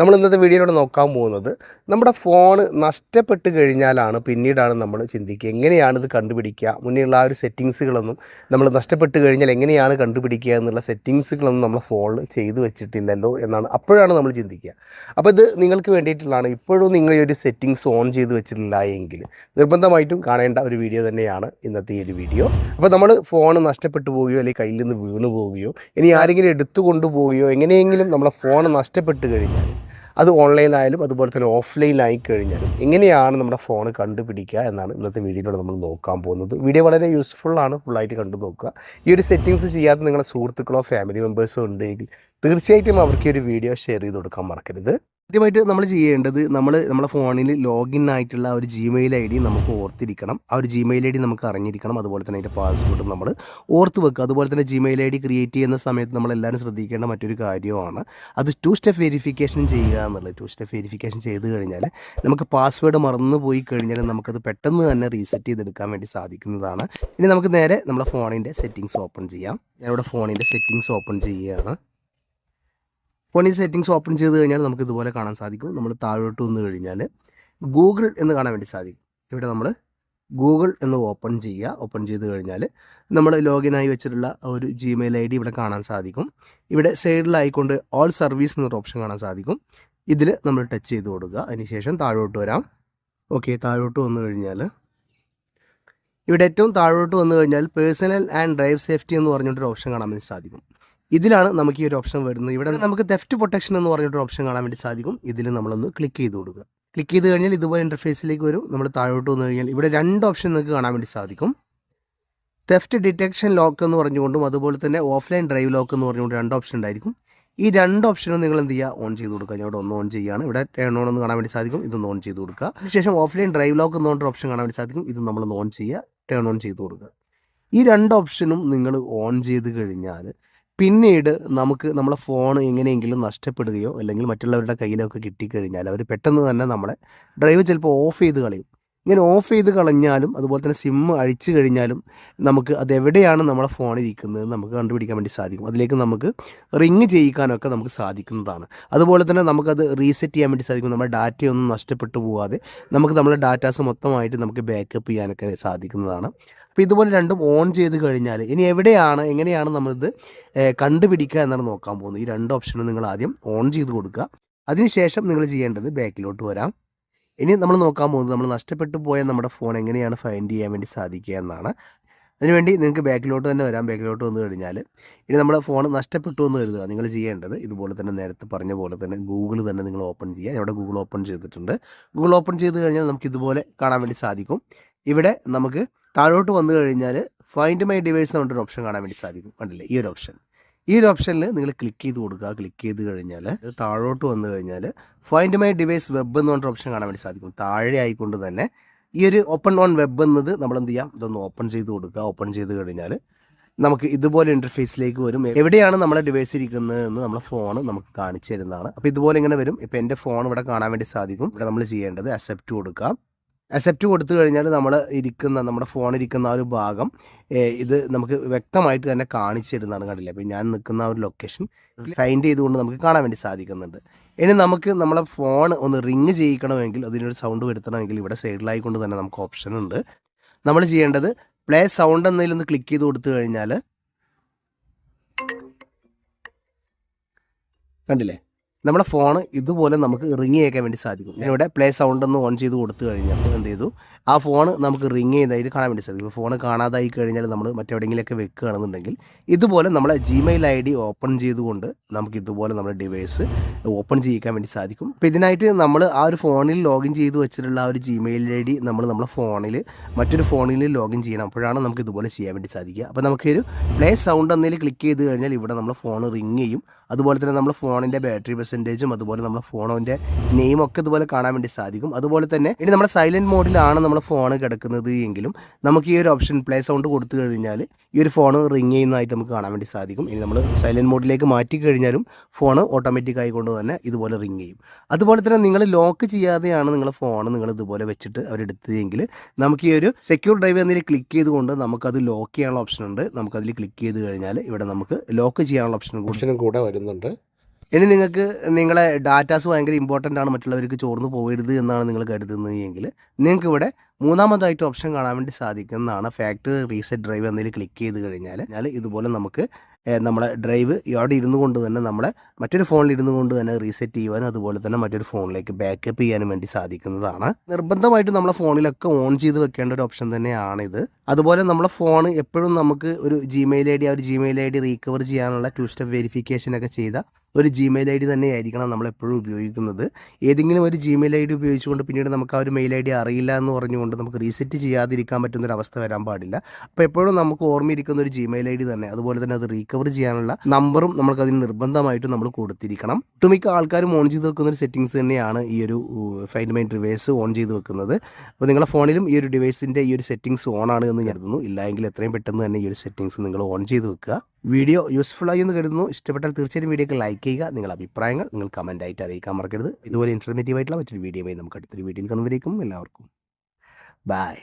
നമ്മൾ ഇന്നത്തെ വീഡിയോയിലൂടെ നോക്കാൻ പോകുന്നത് നമ്മുടെ ഫോൺ നഷ്ടപ്പെട്ട് കഴിഞ്ഞാലാണ് പിന്നീടാണ് നമ്മൾ ചിന്തിക്കുക. എങ്ങനെയാണ് ഇത് കണ്ടുപിടിക്കുക? മുന്നേയുള്ള ആ ഒരു സെറ്റിങ്സുകളൊന്നും നമ്മൾ നഷ്ടപ്പെട്ട് കഴിഞ്ഞാൽ എങ്ങനെയാണ് കണ്ടുപിടിക്കുക എന്നുള്ള സെറ്റിങ്സുകളൊന്നും നമ്മൾ ഫോണിൽ ചെയ്തു വെച്ചിട്ടില്ലല്ലോ എന്നാണ് അപ്പോഴാണ് നമ്മൾ ചിന്തിക്കുക. അപ്പോൾ ഇത് നിങ്ങൾക്ക് വേണ്ടിയിട്ടുള്ളതാണ്. ഇപ്പോഴും നിങ്ങൾ ഈ ഒരു സെറ്റിങ്സ് ഓൺ ചെയ്ത് വെച്ചിട്ടില്ല എങ്കിൽ നിർബന്ധമായിട്ടും കാണേണ്ട ഒരു വീഡിയോ തന്നെയാണ് ഇന്നത്തെ ഈ ഒരു വീഡിയോ അപ്പോൾ നമ്മൾ ഫോൺ നഷ്ടപ്പെട്ടു പോവുകയോ അല്ലെങ്കിൽ കയ്യിൽ നിന്ന് വീണു പോവുകയോ ഇനി ആരെങ്കിലും എടുത്തു കൊണ്ടുപോവുകയോ എങ്ങനെയെങ്കിലും നമ്മളെ ഫോൺ നഷ്ടപ്പെട്ട് കഴിഞ്ഞാൽ അത് ഓൺലൈനായാലും അതുപോലെ തന്നെ ഓഫ്ലൈനായി കഴിഞ്ഞാലും എങ്ങനെയാണ് നമ്മുടെ ഫോൺ കണ്ടുപിടിക്കുക എന്നാണ് ഇന്നത്തെ വീഡിയോയിലൂടെ നമ്മൾ നോക്കാൻ പോകുന്നത്. വീഡിയോ വളരെ യൂസ്ഫുള്ളാണ് ഫുള്ളായിട്ട് കണ്ടു നോക്കുക. ഈ ഒരു സെറ്റിങ്സ് ചെയ്യാത്ത നിങ്ങളുടെ സുഹൃത്തുക്കളോ ഫാമിലി മെമ്പേഴ്സോ ഉണ്ടെങ്കിൽ തീർച്ചയായിട്ടും അവർക്ക് ഈ ഒരു വീഡിയോ ഷെയർ ചെയ്ത് കൊടുക്കാൻ മറക്കരുത്. ആദ്യമായിട്ട് നമ്മൾ ചെയ്യേണ്ടത് നമ്മൾ നമ്മുടെ ഫോണിൽ ലോഗിൻ ആയിട്ടുള്ള ഒരു ജിമെയിൽ ഐ ഡി നമുക്ക് ഓർത്തിരിക്കണം. ആ ഒരു ജിമെയിൽ ഐ ഡി നമുക്ക് അറിഞ്ഞിരിക്കണം. അതുപോലെ തന്നെ അതിന്റെ പാസ്വേഡും നമ്മൾ ഓർത്ത് വെക്കുക. അതുപോലെ തന്നെ ജിമെയിൽ ഐ ഡി ക്രിയേറ്റ് ചെയ്യുന്ന സമയത്ത് നമ്മൾ എല്ലാവരും ശ്രദ്ധിക്കേണ്ട മറ്റൊരു കാര്യമാണ് അത് ടു സ്റ്റെപ്പ് വെരിഫിക്കേഷൻ ചെയ്യുക എന്നുള്ളത്. ടു സ്റ്റെപ്പ് വെരിഫിക്കേഷൻ ചെയ്ത് കഴിഞ്ഞാൽ നമുക്ക് പാസ്വേഡ് മറന്നു പോയി കഴിഞ്ഞാൽ നമുക്കത് പെട്ടെന്ന് തന്നെ റീസെറ്റ് ചെയ്തെടുക്കാൻ വേണ്ടി സാധിക്കുന്നതാണ്. ഇനി നമുക്ക് നേരെ നമ്മുടെ ഫോണിന്റെ സെറ്റിങ്സ് ഓപ്പൺ ചെയ്യാം. ഞാനിവിടെ ഫോണിന്റെ സെറ്റിങ്സ് ഓപ്പൺ ചെയ്യുകയാണ്. ഫോണിൽ സെറ്റിങ്സ് ഓപ്പൺ ചെയ്ത് കഴിഞ്ഞാൽ നമുക്ക് ഇതുപോലെ കാണാൻ സാധിക്കും. നമ്മൾ താഴോട്ട് വന്നു കഴിഞ്ഞാൽ ഗൂഗിൾ എന്ന് കാണാൻ വേണ്ടി സാധിക്കും. ഇവിടെ നമ്മൾ ഗൂഗിൾ എന്ന് ഓപ്പൺ ചെയ്യുക. ഓപ്പൺ ചെയ്ത് കഴിഞ്ഞാൽ നമ്മൾ ലോഗിനായി വെച്ചിട്ടുള്ള ഒരു ജിമെയിൽ ഐ ഡി ഇവിടെ കാണാൻ സാധിക്കും. ഇവിടെ സൈഡിലായിക്കൊണ്ട് ഓൾ സർവീസ് എന്നൊരു ഓപ്ഷൻ കാണാൻ സാധിക്കും. ഇതിൽ നമ്മൾ ടച്ച് ചെയ്ത് കൊടുക്കുക. അതിനുശേഷം താഴോട്ട് വരാം. ഓക്കെ താഴോട്ട് വന്നു കഴിഞ്ഞാൽ ഇവിടെ ഏറ്റവും താഴോട്ട് വന്നു കഴിഞ്ഞാൽ പേഴ്സണൽ ആൻഡ് ഡ്രൈവ് സേഫ്റ്റി എന്ന് പറഞ്ഞിട്ടൊരു ഓപ്ഷൻ കാണാൻ സാധിക്കും. ഇതിലാണ് നമുക്ക് ഈ ഒരു ഓപ്ഷൻ വരുന്നത്. ഇവിടെ നമുക്ക് തെഫ്റ്റ് പ്രൊട്ടക്ഷൻ എന്ന് പറഞ്ഞിട്ടൊരു ഓപ്ഷൻ കാണാൻ വേണ്ടി സാധിക്കും. ഇതിൽ നമ്മളൊന്ന് ക്ലിക്ക് ചെയ്ത് കൊടുക്കുക. ക്ലിക്ക് ചെയ്ത് കഴിഞ്ഞാൽ ഇതുപോലെ ഇന്റർഫേസിലേക്ക് വരും. നമ്മൾ താഴോട്ട് വന്നു കഴിഞ്ഞാൽ ഇവിടെ രണ്ട് ഓപ്ഷൻ നിങ്ങൾക്ക് കാണാൻ വേണ്ടി സാധിക്കും. തെഫ്റ്റ് ഡിറ്റക്ഷൻ ലോക്ക് എന്ന് പറഞ്ഞുകൊണ്ടും അതുപോലെ തന്നെ ഓഫ്ലൈൻ ഡ്രൈവ് ലോക്ക് എന്ന് പറഞ്ഞുകൊണ്ട് രണ്ട് ഓപ്ഷൻ ഉണ്ടായിരിക്കും. ഈ രണ്ട് ഓപ്ഷനും നിങ്ങൾ എന്ത് ചെയ്യുക? ഓൺ ചെയ്ത് കൊടുക്കുക. ഞാൻ ഇവിടെ ഒന്ന് ഓൺ ചെയ്യുകയാണ്. ഇവിടെ ടേൺ ഓൺ എന്ന് കാണാൻ വേണ്ടി സാധിക്കും. ഇതൊന്ന് ഓൺ ചെയ്ത് കൊടുക്കുക. അതിനുശേഷം ഓഫ്ലൈൻ ഡ്രൈവ് ലോക്ക് എന്ന് പറഞ്ഞൊരു ഓപ്ഷൻ കാണാൻ വേണ്ടി സാധിക്കും. ഇത് നമ്മളൊന്ന് ഓൺ ചെയ്യുക. ടേൺ ഓൺ ചെയ്ത് കൊടുക്കുക. ഈ രണ്ട് ഓപ്ഷനും നിങ്ങൾ ഓൺ ചെയ്ത് കഴിഞ്ഞാൽ പിന്നീട് നമുക്ക് നമ്മളെ ഫോൺ എങ്ങനെയെങ്കിലും നഷ്ടപ്പെടുകയോ അല്ലെങ്കിൽ മറ്റുള്ളവരുടെ കയ്യിലൊക്കെ കിട്ടിക്കഴിഞ്ഞാൽ അവർ പെട്ടെന്ന് തന്നെ നമ്മളെ ഡ്രൈവ് ചിലപ്പോൾ ഓഫ് ചെയ്ത് കളയും. ഇങ്ങനെ ഓഫ് ചെയ്ത് കളഞ്ഞാലും അതുപോലെ തന്നെ സിം അഴിച്ചു കഴിഞ്ഞാലും നമുക്ക് അതെവിടെയാണ് നമ്മുടെ ഫോണിൽ ഇരിക്കുന്നത് നമുക്ക് കണ്ടുപിടിക്കാൻ വേണ്ടി സാധിക്കും. അതിലേക്ക് നമുക്ക് റിങ് ചെയ്യിക്കാനൊക്കെ നമുക്ക് സാധിക്കുന്നതാണ്. അതുപോലെ തന്നെ നമുക്കത് റീസെറ്റ് ചെയ്യാൻ വേണ്ടി സാധിക്കും. നമ്മുടെ ഡാറ്റയൊന്നും നഷ്ടപ്പെട്ടു പോകാതെ നമുക്ക് നമ്മുടെ ഡാറ്റാസ് മൊത്തമായിട്ട് നമുക്ക് ബാക്കപ്പ് ചെയ്യാനൊക്കെ സാധിക്കുന്നതാണ്. അപ്പോൾ ഇതുപോലെ രണ്ടും ഓൺ ചെയ്ത് കഴിഞ്ഞാൽ ഇനി എവിടെയാണ് എങ്ങനെയാണ് നമ്മളിത് കണ്ടുപിടിക്കുക എന്നാണ് നോക്കാൻ പോകുന്നത്. ഈ രണ്ട് ഓപ്ഷനും നിങ്ങൾ ആദ്യം ഓൺ ചെയ്ത് കൊടുക്കുക. അതിനുശേഷം നിങ്ങൾ ചെയ്യേണ്ടത് ബാക്കിലോട്ട് വരാം. ഇനി നമ്മൾ നോക്കാൻ പോകുന്നത് നമ്മൾ നഷ്ടപ്പെട്ടു പോയ നമ്മുടെ ഫോൺ എങ്ങനെയാണ് ഫൈൻഡ് ചെയ്യാൻ വേണ്ടി സാധിക്കുക എന്നാണ്. അതിനുവേണ്ടി നിങ്ങൾക്ക് ബാക്കിലോട്ട് തന്നെ വരാം. ബാക്കിലോട്ട് വന്നു കഴിഞ്ഞാൽ ഇനി നമ്മുടെ ഫോൺ നഷ്ടപ്പെട്ടു എന്ന് കരുതുക. നിങ്ങൾ ചെയ്യേണ്ടത് ഇതുപോലെ തന്നെ നേരത്തെ പറഞ്ഞ പോലെ തന്നെ ഗൂഗിൾ തന്നെ നിങ്ങൾ ഓപ്പൺ ചെയ്യുക. ഇവിടെ ഗൂഗിൾ ഓപ്പൺ ചെയ്തിട്ടുണ്ട്. ഗൂഗിൾ ഓപ്പൺ ചെയ്ത് കഴിഞ്ഞാൽ നമുക്ക് ഇതുപോലെ കാണാൻ വേണ്ടി സാധിക്കും. ഇവിടെ നമുക്ക് താഴോട്ട് വന്നു കഴിഞ്ഞാൽ ഫൈൻഡ് മൈ ഡിവൈസ് എന്ന് പറഞ്ഞിട്ടൊരു ഓപ്ഷൻ കാണാൻ വേണ്ടി സാധിക്കും. കണ്ടില്ലേ? ഈ ഒരു ഓപ്ഷൻ ഈ ഒരു ഓപ്ഷനിൽ നിങ്ങൾ ക്ലിക്ക് ചെയ്ത് കൊടുക്കുക ക്ലിക്ക് ചെയ്ത് കഴിഞ്ഞാൽ താഴോട്ട് വന്നു കഴിഞ്ഞാൽ ഫൈൻഡ് മൈ ഡിവൈസ് വെബ് എന്ന് പറഞ്ഞ ഓപ്ഷൻ കാണാൻ വേണ്ടി സാധിക്കും. താഴെ ആയിക്കൊണ്ട് തന്നെ ഈ ഒരു ഓപ്പൺ ഓൺ വെബ് എന്നത് നമ്മൾ എന്ത് ചെയ്യാം? ഇതൊന്ന് ഓപ്പൺ ചെയ്ത് കൊടുക്കുക ഓപ്പൺ ചെയ്ത് കഴിഞ്ഞാൽ നമുക്ക് ഇതുപോലെ ഇന്റർഫേസിലേക്ക് വരും. എവിടെയാണ് നമ്മുടെ ഡിവൈസ് ഇരിക്കുന്നത് എന്ന് നമ്മുടെ ഫോൺ നമുക്ക് കാണിച്ചു തരുന്നതാണ്. അപ്പോൾ ഇതുപോലെ ഇങ്ങനെ വരും. ഇപ്പോൾ എന്റെ ഫോൺ ഇവിടെ കാണാൻ വേണ്ടി സാധിക്കും. ഇവിടെ നമ്മൾ ചെയ്യേണ്ടത് അക്സെപ്റ്റ് കൊടുക്കാം. അക്സെപ്റ്റ് കൊടുത്തു കഴിഞ്ഞാൽ നമ്മൾ ഇരിക്കുന്ന നമ്മുടെ ഫോൺ ഇരിക്കുന്ന ആ ഒരു ഭാഗം ഇത് നമുക്ക് വ്യക്തമായിട്ട് തന്നെ കാണിച്ചു തരുന്നതാണ് കണ്ടില്ല? അപ്പോൾ ഞാൻ നിൽക്കുന്ന ആ ഒരു ലൊക്കേഷൻ ഫൈൻഡ് ചെയ്തുകൊണ്ട് നമുക്ക് കാണാൻ വേണ്ടി സാധിക്കുന്നുണ്ട്. ഇനി നമുക്ക് നമ്മളെ ഫോൺ ഒന്ന് റിങ് ചെയ്യിക്കണമെങ്കിൽ അതിനൊരു സൗണ്ട് വരുത്തണമെങ്കിൽ ഇവിടെ സൈഡിലായിക്കൊണ്ട് തന്നെ നമുക്ക് ഓപ്ഷൻ ഉണ്ട്. നമ്മൾ ചെയ്യേണ്ടത് പ്ലേ സൗണ്ട് എന്നതിൽ ഒന്ന് ക്ലിക്ക് ചെയ്ത് കൊടുത്തു കഴിഞ്ഞാൽ കണ്ടില്ലേ? നമ്മുടെ ഫോൺ ഇതുപോലെ നമുക്ക് റിങ് ചെയ്യാൻ വേണ്ടി സാധിക്കും. ഞാനിവിടെ പ്ലേ സൗണ്ട് ഒന്ന് ഓൺ ചെയ്ത് കൊടുത്തു കഴിഞ്ഞപ്പോൾ എന്ത് ചെയ്തു? ആ ഫോൺ നമുക്ക് റിങ് ചെയ്തായിട്ട് കാണാൻ വേണ്ടി സാധിക്കും. ഇപ്പോൾ ഫോൺ കാണാതായി കഴിഞ്ഞാൽ നമ്മൾ മറ്റെവിടെയെങ്കിലുമൊക്കെ വെക്കുകയാണെന്നുണ്ടെങ്കിൽ ഇതുപോലെ നമ്മളെ ജിമെയിൽ ഐ ഡി ഓപ്പൺ ചെയ്തുകൊണ്ട് നമുക്ക് ഇതുപോലെ നമ്മുടെ ഡിവൈസ് ഓപ്പൺ ചെയ്യിക്കാൻ വേണ്ടി സാധിക്കും. അപ്പോൾ ഇതിനായിട്ട് നമ്മൾ ആ ഒരു ഫോണിൽ ലോഗിൻ ചെയ്ത് വെച്ചിട്ടുള്ള ആ ഒരു ജിമെയിൽ ഐ ഡി നമ്മൾ നമ്മുടെ ഫോണിൽ മറ്റൊരു ഫോണിൽ ലോഗിൻ ചെയ്യണം. അപ്പോഴാണ് നമുക്ക് ഇതുപോലെ ചെയ്യാൻ വേണ്ടി സാധിക്കുക. അപ്പോൾ നമുക്കൊരു പ്ലേ സൗണ്ട് എന്നതിൽ ക്ലിക്ക് ചെയ്ത് കഴിഞ്ഞാൽ ഇവിടെ നമ്മൾ ഫോൺ റിങ് ചെയ്യും. അതുപോലെ തന്നെ നമ്മൾ ഫോണിന്റെ ബാറ്ററി പെർസെന്റേജും അതുപോലെ നമ്മുടെ ഫോണിന്റെ നെയിം ഒക്കെ ഇതുപോലെ കാണാൻ വേണ്ടി സാധിക്കും. അതുപോലെ തന്നെ ഇനി നമ്മുടെ സൈലന്റ് മോഡിലാണ് നമ്മുടെ ഫോൺ കിടക്കുന്നത് എങ്കിലും നമുക്ക് ഈ ഒരു ഓപ്ഷൻ പ്ലേ സൗണ്ട് കൊടുത്തു കഴിഞ്ഞാൽ ഈ ഒരു ഫോൺ റിങ് ചെയ്യുന്നതായിട്ട് നമുക്ക് കാണാൻ വേണ്ടി സാധിക്കും. ഇനി നമ്മൾ സൈലന്റ് മോഡിലേക്ക് മാറ്റി കഴിഞ്ഞാലും ഫോൺ ഓട്ടോമാറ്റിക് ആയിക്കൊണ്ട് തന്നെ ഇതുപോലെ റിങ് ചെയ്യും. അതുപോലെ തന്നെ നിങ്ങൾ ലോക്ക് ചെയ്യാതെയാണ് നിങ്ങളുടെ ഫോൺ നിങ്ങൾ ഇതുപോലെ വെച്ചിട്ട് അവരെടുത്തതെങ്കിൽ നമുക്ക് ഈ ഒരു സെക്യൂർ ഡ്രൈവ് എന്നതിൽ ക്ലിക്ക് ചെയ്തുകൊണ്ട് നമുക്കത് ലോക്ക് ചെയ്യാനുള്ള ഓപ്ഷൻ ഉണ്ട്. നമുക്കതിൽ ക്ലിക്ക് ചെയ്ത് കഴിഞ്ഞാൽ ഇവിടെ നമുക്ക് ലോക്ക് ചെയ്യാനുള്ള ഓപ്ഷനും ഓപ്ഷനും കൂടെ വരുന്നുണ്ട്. ഇനി നിങ്ങൾക്ക് നിങ്ങളെ ഡാറ്റാസ് ഭയങ്കര ഇമ്പോർട്ടന്റ് ആണ് മറ്റുള്ളവർക്ക് ചോർന്ന് പോകരുത് എന്നാണ് നിങ്ങൾ കരുതുന്നത് എങ്കിൽ നിങ്ങൾക്ക് ഇവിടെ മൂന്നാമതായിട്ട് ഓപ്ഷൻ കാണാൻ വേണ്ടി സാധിക്കുന്നതാണ് ഫാക്ടറി റീസെറ്റ് ഡ്രൈവ് എന്നതിൽ ക്ലിക്ക് ചെയ്ത് കഴിഞ്ഞാൽ ഞാൻ ഇതുപോലെ നമുക്ക് നമ്മുടെ ഡ്രൈവ് ഇവിടെ ഇരുന്നു കൊണ്ട് തന്നെ നമ്മളെ മറ്റൊരു ഫോണിൽ ഇരുന്നു കൊണ്ട് തന്നെ റീസെറ്റ് ചെയ്യുവാനും അതുപോലെ തന്നെ മറ്റൊരു ഫോണിലേക്ക് ബാക്കപ്പ് ചെയ്യാനും വേണ്ടി സാധിക്കുന്നതാണ്. നിർബന്ധമായിട്ടും നമ്മളെ ഫോണിലൊക്കെ ഓൺ ചെയ്ത് വെക്കേണ്ട ഒരു ഓപ്ഷൻ തന്നെയാണിത് അതുപോലെ നമ്മളെ ഫോൺ എപ്പോഴും നമുക്ക് ഒരു ജിമെയിൽ ഐ ഡി ആ ഒരു ജിമെയിൽ ഐ ഡി റീകവർ ചെയ്യാനുള്ള ടു സ്റ്റെപ്പ് വെരിഫിക്കേഷൻ ഒക്കെ ചെയ്ത ഒരു ജിമെയിൽ ഐ ഡി തന്നെയായിരിക്കണം നമ്മളെപ്പോഴും ഉപയോഗിക്കുന്നത്. ഏതെങ്കിലും ഒരു ജിമെയിൽ ഐ ഡി ഉപയോഗിച്ചുകൊണ്ട് പിന്നീട് നമുക്ക് ആ ഒരു മെയിൽ ഐ ഡി അറിയില്ല എന്ന് പറഞ്ഞുകൊണ്ട് നമുക്ക് റീസെറ്റ് ചെയ്യാതിരിക്കാൻ പറ്റുന്ന ഒരു അവസ്ഥ വരാൻ പാടില്ല. അപ്പോൾ എപ്പോഴും നമുക്ക് ഓർമ്മയിരിക്കുന്ന ഒരു ജിമെയിൽ ഐ ഡി തന്നെ അതുപോലെ തന്നെ അത് റീകവർ ചെയ്യാനുള്ള നമ്പറും നമുക്ക് അതിന് നിർബന്ധമായിട്ട് നമ്മൾ കൊടുത്തിരിക്കണം. ഒട്ടുമിക്ക ആൾക്കാരും ഓൺ ചെയ്ത് വെക്കുന്ന ഒരു സെറ്റിങ്സ് തന്നെയാണ് ഈ ഒരു ഫൈൻഡ് മൈൻഡ് റിവേഴ്സ് ഓൺ ചെയ്ത് വെക്കുന്നത്. അപ്പോൾ നിങ്ങളുടെ ഫോണിലും ഈ ഒരു ഡിവൈസിന്റെ ഈ ഒരു സെറ്റിങ്സ് ഓൺ ആണ് എന്ന് കരുതുന്നു. ഇല്ലായെങ്കിൽ എത്രയും പെട്ടെന്ന് തന്നെ ഈ ഒരു സെറ്റിങ്സ് നിങ്ങൾ ഓൺ ചെയ്ത് വെക്കുക. വീഡിയോ യൂസ്ഫുൾ ആയി എന്ന് കരുതുന്നു. ഇഷ്ടപ്പെട്ടാൽ തീർച്ചയായും വീഡിയോക്ക് ലൈക്ക് ചെയ്യുക. നിങ്ങളുടെ അഭിപ്രായങ്ങൾ നിങ്ങൾ കമന്റ് ആയിട്ട് അറിയിക്കാൻ മറക്കരുത്. ഇതുപോലെ ഇൻഫർമേറ്റീവ് ആയിട്ടുള്ള മറ്റൊരു വീഡിയോയുമായി നമുക്ക് അടുത്തൊരു വീഡിയോയിൽ കാണുന്നവരേക്കും എല്ലാവർക്കും Bye.